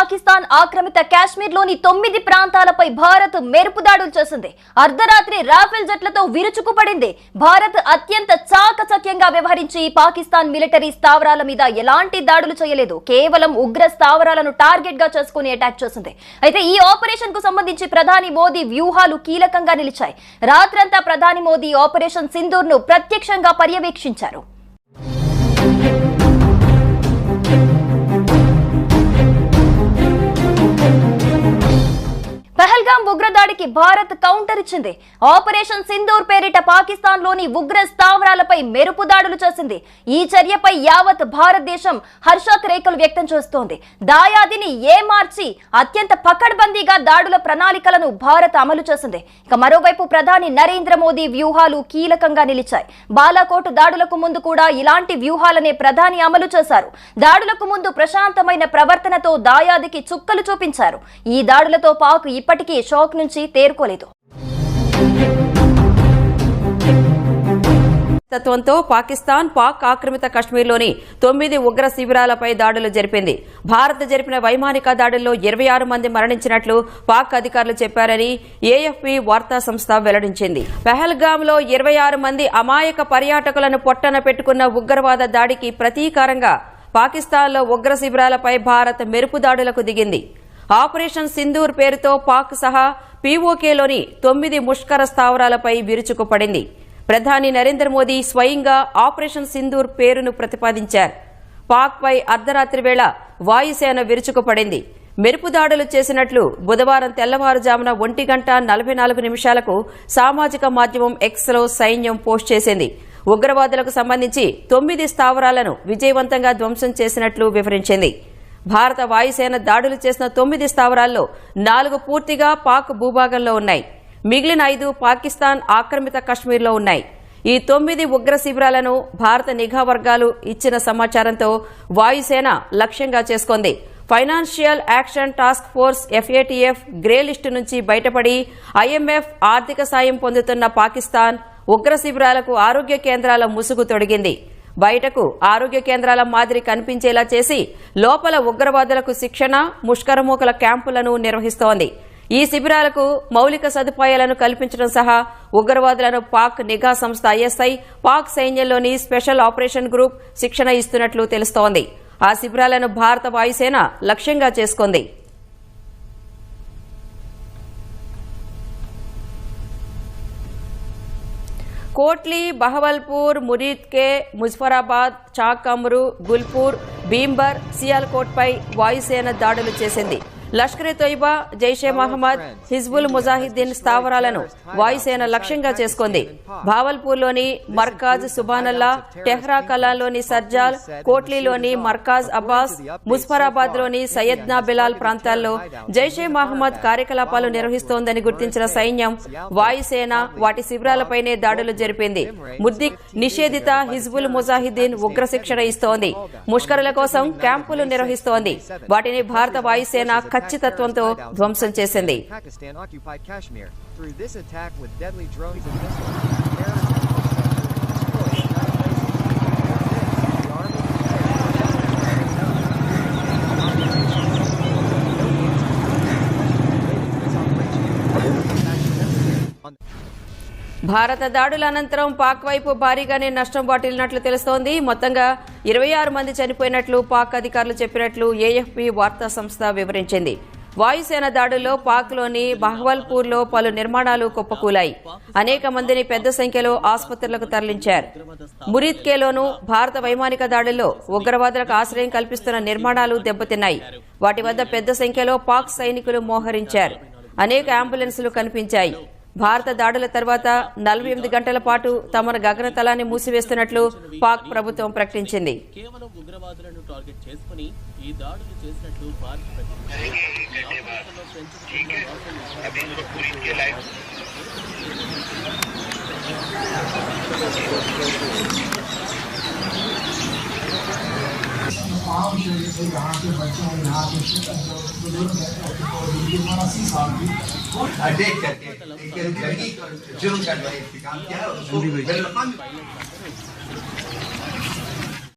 పాకిస్తాన్ ఆక్రమిత కాశ్మీర్లోని తొమ్మిది ప్రాంతాలపై భారత్ మెరుపు దాడులు చేసింది. అర్ధరాత్రి రాఫెల్ జట్లతో విరుచుకుపడింది. భారత్ అత్యంత చాకచక్యంగా వ్యవహరించి పాకిస్తాన్ మిలిటరీ స్థావరాల మీద ఎలాంటి దాడులు చేయలేదు. కేవలం ఉగ్ర స్థావరాలను టార్గెట్గా చేసుకుని అటాక్ చేసింది. అయితే ఈ ఆపరేషన్కు సంబంధించి ప్రధాని మోదీ వ్యూహాలు కీలకంగా నిలిచాయి. రాత్రంతా ప్రధాని మోదీ ఆపరేషన్ సింధూర్ను ప్రత్యక్షంగా పర్యవేక్షించారు. దాడికి భారత్ కౌంటర్ ఇచ్చింది. ఆపరేషన్ సింధూర్ పేరిట పాకిస్తాన్లోని ఉగ్ర స్థావరాలపై మెరుపు దాడులు చేసింది. ఈ చర్యపై యావత్ భారతదేశం హర్షాతిరేకలు వ్యక్తం చేస్తోంది. దాయాదిని ఏమార్చి అత్యంత పకడ్బందీగా దాడుల ప్రణాళికలను భారత్ అమలు చేసింది. ఇక మరోవైపు ప్రధాని నరేంద్ర మోదీ వ్యూహాలు కీలకంగా నిలిచాయి. బాలాకోట్ దాడులకు ముందు కూడా ఇలాంటి వ్యూహాలనే ప్రధాని అమలు చేశారు. దాడులకు ముందు ప్రశాంతమైన ప్రవర్తనతో దాయాదికి చుక్కలు చూపించారు. ఈ దాడులతో పాక్ ఇప్పటికీ షాక్ నుంచి తేరుకోలేదు. తత్వంతో పాకిస్తాన్ పాక్ ఆక్రమిత కశ్మీర్లోని తొమ్మిది ఉగ్ర శిబిరాలపై దాడులు జరిపింది. భారత్ జరిపిన వైమానిక దాడుల్లో ఇరవై ఆరు మంది మరణించినట్లు పాక్ అధికారులు చెప్పారని ఏఎఫ్పి వార్తా సంస్థ వెల్లడించింది. పెహల్గాంలో ఇరవై ఆరు మంది అమాయక పర్యాటకులను పొట్టన పెట్టుకున్న ఉగ్రవాద దాడికి ప్రతీకారంగా పాకిస్తాన్లో ఉగ్ర శిబిరాలపై భారత్ మెరుపు దాడులకు దిగింది. ఆపరేషన్ సింధూర్ పేరుతో పాక్ సహా పీఓకేలోని తొమ్మిది ముష్కర స్థావరాలపై విరుచుకుపడింది. ప్రధాని నరేంద్ర మోదీ స్వయంగా ఆపరేషన్ సింధూర్ పేరును ప్రతిపాదించారు. పాక్పై అర్ధరాత్రి వేళ వాయుసేన విరుచుకుపడింది. మెరుపు దాడులు చేసినట్లు బుధవారం తెల్లవారుజామున ఒంటి గంట నలభై నాలుగు నిమిషాలకు సామాజిక మాధ్యమం ఎక్స్లో సైన్యం పోస్ట్ చేసింది. ఉగ్రవాదులకు సంబంధించి తొమ్మిది స్థావరాలను విజయవంతంగా ధ్వంసం చేసినట్లు వివరించింది. భారత వాయుసేన దాడులు చేసిన తొమ్మిది స్థావరాల్లో నాలుగు పూర్తిగా పాక్ భూభాగంలో ఉన్నాయి. మిగిలిన ఐదు పాకిస్తాన్ ఆక్రమిత కశ్మీర్లో ఉన్నాయి. ఈ తొమ్మిది ఉగ్ర శిబిరాలను భారత నిఘా వర్గాలు ఇచ్చిన సమాచారంతో వాయుసేన లక్ష్యంగా చేసుకుంది. Financial action task force FATF grey list నుంచి బయటపడి ఐఎంఎఫ్ ఆర్థిక సాయం పొందుతున్న పాకిస్తాన్ ఉగ్ర శిబిరాలకు ఆరోగ్య కేంద్రాల ముసుగు తొడిగింది. బయటకు ఆరోగ్య కేంద్రాల మాదిరి కనిపించేలా చేసి లోపల ఉగ్రవాదులకు శిక్షణ ముష్కరమూకల క్యాంపులను నిర్వహిస్తోంది. ఈ శిబిరాలకు మౌలిక సదుపాయాలను కల్పించడం సహా ఉగ్రవాదులను పాక్ నిఘా సంస్థ ఐఎస్ఐ పాక్ సైన్యంలోని స్పెషల్ ఆపరేషన్ గ్రూప్ శిక్షణ ఇస్తున్నట్లు తెలుస్తోంది. ఆ శిబిరాలను భారత వాయుసేన లక్ష్యంగా చేసుకుంది. కోట్లీ బహవల్పూర్ మురీద్కే ముజఫరాబాద్ చాకమ్రు గుల్పూర్ భీంబర్ సియాల్కోట్పై వాయుసేన దాడులు చేసింది. లష్కరే తొయిబా జైషే మహమ్మద్ హిజ్బుల్ ముజాహిద్దీన్ స్థావరాలను వాయుసేన లక్ష్యంగా చేసుకుంది. భావల్పూర్లోని మర్కాజ్ సుబానల్లా టెహ్రా కలాలోని సర్జాల్ కోట్లీలోని మర్కాజ్ అబ్బాస్ ముస్ఫరాబాద్లోని సయ్యద్నా బిలాల్ ప్రాంతాల్లో జైషే మహమ్మద్ కార్యకలాపాలు నిర్వహిస్తోందని గుర్తించిన సైన్యం వాయుసేన వాటి శిబిరాలపైనే దాడులు జరిపింది. ముద్దిక్ నిషేధిత హిజ్బుల్ ముజాహిద్దీన్ ఉగ్ర శిక్షణ ఇస్తోంది. ముష్కరుల కోసం క్యాంపులు నిర్వహిస్తోంది. వాటిని భారత వాయుసేన ఖచ్చితత్వంతో ధ్వంసం చేసింది Pakistan occupied Kashmir. Through this attack with deadly drones and missiles, terrorists destroyed nine bases. The army on భారత దాడుల అనంతరం పాక్ వైపు భారీగానే నష్టం వాటిల్లినట్లు తెలుస్తోంది. మొత్తంగా ఇరవై ఆరు మంది చనిపోయినట్లు పాక్ అధికారులు చెప్పినట్లు ఏఎఫ్పి వార్తా సంస్థ వివరించింది. వాయుసేన దాడుల్లో పాక్లోని బహ్వల్పూర్లో పలు నిర్మాణాలు కుప్పకూలాయి. అనేక మందిని పెద్ద సంఖ్యలో ఆసుపత్రులకు తరలించారు. మురీద్కేలోనూ భారత వైమానిక దాడుల్లో ఉగ్రవాదులకు ఆశ్రయం కల్పిస్తున్న నిర్మాణాలు దెబ్బతిన్నాయి. వాటి వద్ద పెద్ద సంఖ్యలో పాక్ సైనికులు మోహరించారు. అనేక అంబులెన్సులు కనిపించాయి. భారత దాడుల తర్వాత నలభై ఎనిమిది గంటల పాటు తమ గగనతలాన్ని మూసివేస్తున్నట్లు పాక్ ప్రభుత్వం ప్రకటించింది. కేవలం काम शरीर से यहाँ के बच्चे हैं यहाँ के बुज़ुर्ग हैं देख करके जुर्म करवाई काम क्या है